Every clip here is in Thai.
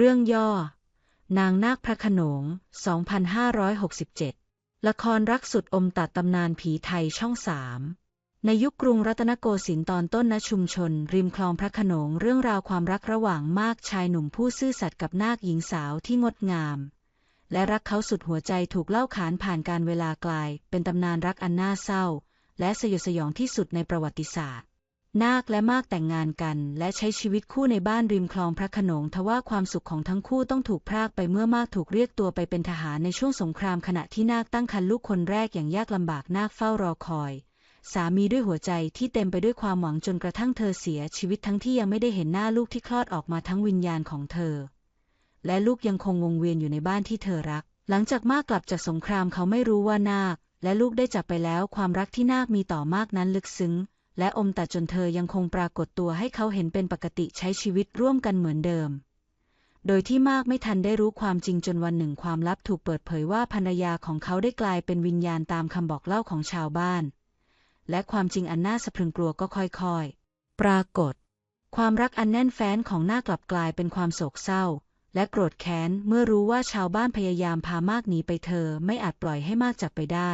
เรื่องย่อ นางนาคพระขนง 2567 ละครรักสุดอมตัดตำนานผีไทยช่องสามในยุคกรุงรัตนโกสินทร์ตอนต้นณชุมชน ริมคลองพระขนงเรื่องราวความรักระหว่างมากชายหนุ่มผู้ซื่อสัตย์กับนาคหญิงสาวที่งดงาม และรักเขาสุดหัวใจถูกเล่าขานผ่านการเวลากลาย เป็นตำนานรักอันน่าเศร้า และสยดสยองที่สุดในประวัติศาสตร์ นาคและมากแต่งงานกัน และใช้ชีวิตคู่ในบ้านริมคลองพระโขนงทว่าความสุขของทั้งคู่ต้องถูกพรากไปเมื่อมากถูกเรียกตัวไปเป็นทหารในช่วงสงครามขณะที่นาคตั้งครรภ์ลูกคนแรกอย่างยากลำบากนาคเฝ้ารอคอย สามีด้วยหัวใจที่เต็มไปด้วยความหวังจนกระทั่งเธอเสียชีวิตทั้งที่ยังไม่ได้เห็นหน้าลูกที่คลอดออกมาทั้งวิญญาณของเธอ และลูกยังคงวงเวียนอยู่ในบ้านที่เธอรัก หลังจากมากกลับจากสงครามเขาไม่รู้ว่านาคและลูกได้จากไปแล้วความรักที่นาคมีต่อมากนั้นลึกซึ้ง และอมแต่จนเธอยังคงปรากฏตัวให้เขาเห็นเป็นปกติใช้ชีวิตร่วมกันเหมือนเดิม โดยที่มากไม่ทันได้รู้ความจริงจนวันหนึ่งความลับถูกเปิดเผยว่าภรรยาของเขาได้กลายเป็นวิญญาณตามคำบอกเล่าของชาวบ้าน และความจริงอันน่าสะพรึงกลัวก็ค่อยๆ ปรากฏ ความรักอันแน่นแฟ้นของหน้ากลับกลายเป็นความโศกเศร้า และโกรธแค้นเมื่อรู้ว่าชาวบ้านพยายามพามากหนีไปเธอไม่อาจปล่อยให้มากจากไปได้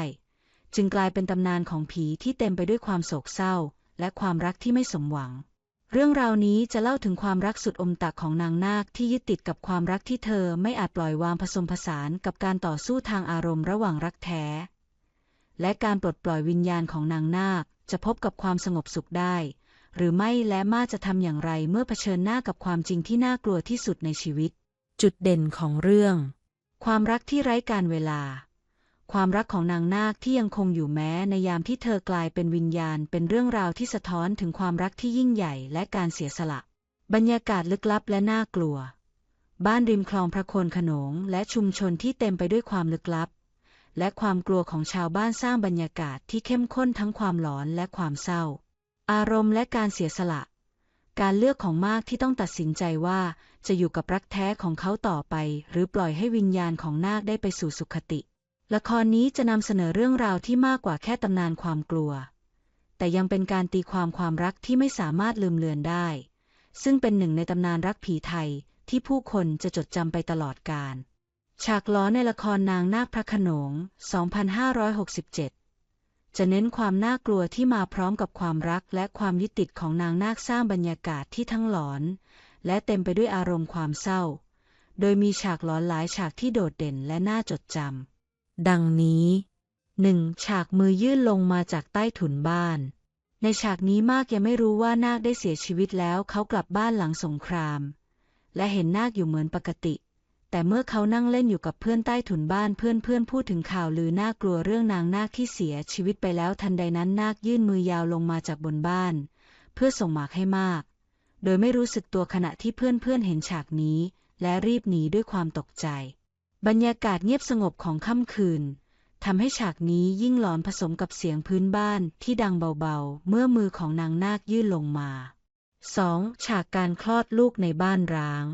จึงกลายเป็นตำนานของผีที่เต็มไปด้วยความโศกเศร้า และความรักที่ไม่สมหวัง เรื่องราวนี้จะเล่าถึงความรักสุดอมตะของนางนาคที่ยึดติดกับความรักที่เธอไม่อาจปล่อยวางผสมผสานกับการต่อสู้ทางอารมณ์ระหว่างรักแท้ และการปลดปล่อยวิญญาณของนางนาคจะพบกับความสงบสุขได้ หรือไม่และมาจะทำอย่างไรเมื่อเผชิญหน้ากับความจริงที่น่ากลัวที่สุดในชีวิต จุดเด่นของเรื่อง ความรักที่ไร้การเวลา ความรักของนางนาคที่ยังคงอยู่แม้ในยามที่เธอกลายเป็นวิญญาณ เป็นเรื่องราวที่สะท้อนถึงความรักที่ยิ่งใหญ่และการเสียสละ บรรยากาศลึกลับและน่ากลัว บ้านริมคลองพระโคนขนงและชุมชนที่เต็มไปด้วยความลึกลับ และความกลัวของชาวบ้านสร้างบรรยากาศที่เข้มข้นทั้งความหลอนและความเศร้า อารมณ์และการเสียสละ การเลือกของมากที่ต้องตัดสินใจว่าจะอยู่กับรักแท้ของเขาต่อไป หรือปล่อยให้วิญญาณของนาคได้ไปสู่สุคติ ละครนี้จะนำเสนอเรื่องราวที่มากกว่าแค่ตำนานความกลัว แต่ยังเป็นการตีความความรักที่ไม่สามารถลืมเลือนได้ ซึ่งเป็นหนึ่งในตำนานรักผีไทยที่ผู้คนจะจดจำไปตลอดกาล ฉากล้อในละครนางนาคพระขนง 2567 จะเน้นความน่ากลัวที่มาพร้อมกับความรักและความยึดติดของนางนาคสร้างบรรยากาศที่ทั้งหลอน และเต็มไปด้วยอารมณ์ความเศร้า โดยมีฉากหลอนหลายฉากที่โดดเด่นและน่าจดจำ ดังนี้ 1. ฉากมือยื่นลงมาจากใต้ถุนบ้าน ในฉากนี้มากยังไม่รู้ว่านาคได้เสียชีวิตแล้วเขากลับบ้านหลังสงคราม และเห็นนาคอยู่เหมือนปกติ แต่เมื่อเขานั่งเล่นอยู่กับเพื่อนใต้ถุนบ้านเพื่อนเพื่อนพูดถึงข่าวลือน่ากลัวเรื่องนางนาคที่เสียชีวิตไปแล้วทันใดนั้นนาคยื่นมือยาวลงมาจากบนบ้าน เพื่อส่งหมากให้มาก โดยไม่รู้สึกตัวขณะที่เพื่อนเพื่อนเห็นฉากนี้ และรีบหนีด้วยความตกใจ บรรยากาศเงียบสงบของค่ำคืนทำให้ฉากนี้ยิ่งหลอนผสมกับเสียงพื้นบ้านที่ดังเบาๆ เมื่อมือของนางนาคยื่นลงมา 2. ฉากการคลอดลูกในบ้านร้าง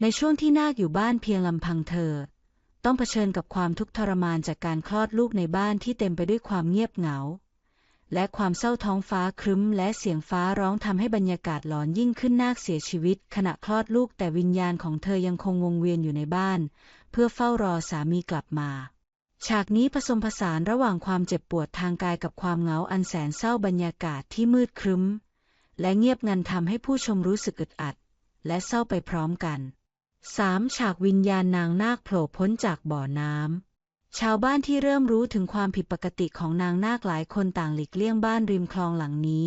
ในช่วงที่นาคอยู่บ้านเพียงลำพังเธอ ต้องเผชิญกับความทุกข์ทรมานจากการคลอดลูกในบ้านที่เต็มไปด้วยความเงียบเหงา และความเศร้าท้องฟ้าครึ้ม และเสียงฟ้าร้องทำให้บรรยากาศหลอนยิ่งขึ้นนาคเสียชีวิต ขณะคลอดลูกแต่วิญญาณของเธอยังคงวงเวียนอยู่ในบ้าน เพื่อเฝ้ารอสามีกลับมา ฉากนี้ผสมผสานระหว่างความเจ็บปวดทางกายกับความเหงาอันแสนเศร้าบรรยากาศที่มืดครึ้ม และเงียบงันทำให้ผู้ชมรู้สึกอึดอัด และเศร้าไปพร้อมกัน 3. ฉากวิญญาณนางนาคโผล่พ้นจากบ่อน้ำ ชาวบ้านที่เริ่มรู้ถึงความผิดปกติของนางนาคหลายคนต่างหลีกเลี่ยงบ้านริมคลองหลังนี้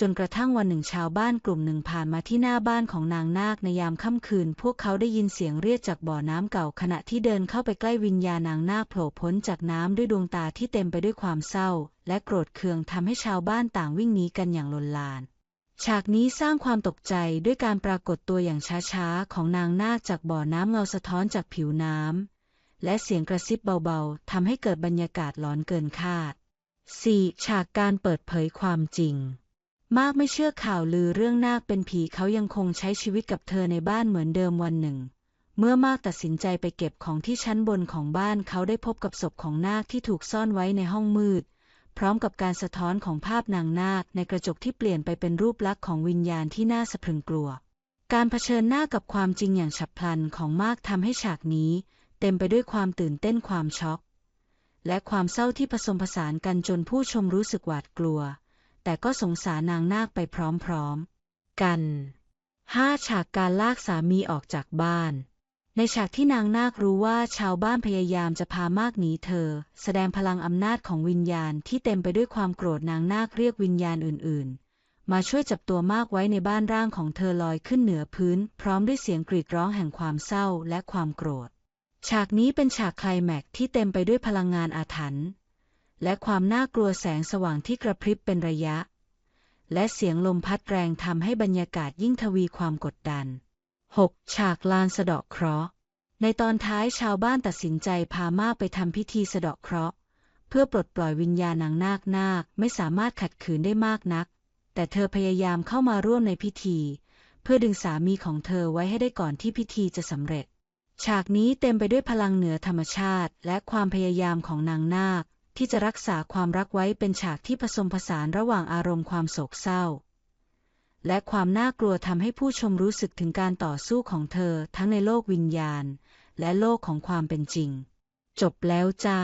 จนกระทั่งวันหนึ่งชาวบ้านกลุ่มหนึ่งผ่านมาที่หน้าบ้านของนางนาคในยามค่ำคืน พวกเขาได้ยินเสียงเรียกจากบ่อน้ำเก่าขณะที่เดินเข้าไปใกล้วิญญาณนางนาคโผล่พ้นจากน้ำด้วยดวงตาที่เต็มไปด้วยความเศร้า และโกรธเคืองทำให้ชาวบ้านต่างวิ่งหนีกันอย่างลนลาน ฉากนี้สร้างความตกใจด้วยการปรากฏตัวอย่างช้าๆของนางนาคจากบ่อน้ำเงาสะท้อนจากผิวน้ำและเสียงกระซิบเบาๆทำให้เกิดบรรยากาศหลอนเกินคาด 4. ฉากการเปิดเผยความจริง มากไม่เชื่อข่าวลือเรื่องนาคเป็นผีเขายังคงใช้ชีวิตกับเธอในบ้านเหมือนเดิมวันหนึ่ง เมื่อมากตัดสินใจไปเก็บของที่ชั้นบนของบ้านเขาได้พบกับศพของนาคที่ถูกซ่อนไว้ในห้องมืด พร้อมกับการสะท้อนของภาพนางนาคในกระจกที่เปลี่ยนไปเป็นรูปลักษณ์ของวิญญาณที่น่าสะพรึงกลัว การเผชิญหน้ากับความจริงอย่างฉับพลันของมากทำให้ฉากนี้ เต็มไปด้วยความตื่นเต้นความช็อก และความเศร้าที่ผสมผสานกันจนผู้ชมรู้สึกหวาดกลัว แต่ก็สงสารนางนาคไปพร้อมๆ กัน 5. ฉากการลากสามีออกจากบ้าน ในฉากที่นางนาครู้ว่าชาวบ้านพยายามจะพามากหนีเธอ แสดงพลังอำนาจของวิญญาณที่เต็มไปด้วยความโกรธนางนาคเรียกวิญญาณอื่นๆ มาช่วยจับตัวมากไว้ในบ้านร่างของเธอลอยขึ้นเหนือพื้น พร้อมด้วยเสียงกรีดร้องแห่งความเศร้าและความโกรธ ฉากนี้เป็นฉากไคลแม็กที่เต็มไปด้วยพลังงานอาถรรพ์ และความน่ากลัวแสงสว่างที่กระพริบเป็นระยะ และเสียงลมพัดแรงทำให้บรรยากาศยิ่งทวีความกดดัน 6. ฉากลานสะเดาะเคราะห์ ในตอนท้ายชาวบ้านตัดสินใจพามาไปทำพิธีสะเดาะเคราะห์ เพื่อปลดปล่อยวิญญาณนางนาคนาคไม่สามารถขัดขืนได้มากนัก แต่เธอพยายามเข้ามาร่วมในพิธี เพื่อดึงสามีของเธอไว้ให้ได้ก่อนที่พิธีจะสำเร็จ ฉากนี้เต็มไปด้วยพลังเหนือธรรมชาติ และความพยายามของนางนาค ที่จะรักษาความรักไว้เป็นฉากที่ผสมผสานระหว่างอารมณ์ความโศกเศร้า และความน่ากลัวทำให้ผู้ชมรู้สึกถึงการต่อสู้ของเธอทั้งในโลกวิญญาณ และโลกของความเป็นจริง จบแล้วจ้า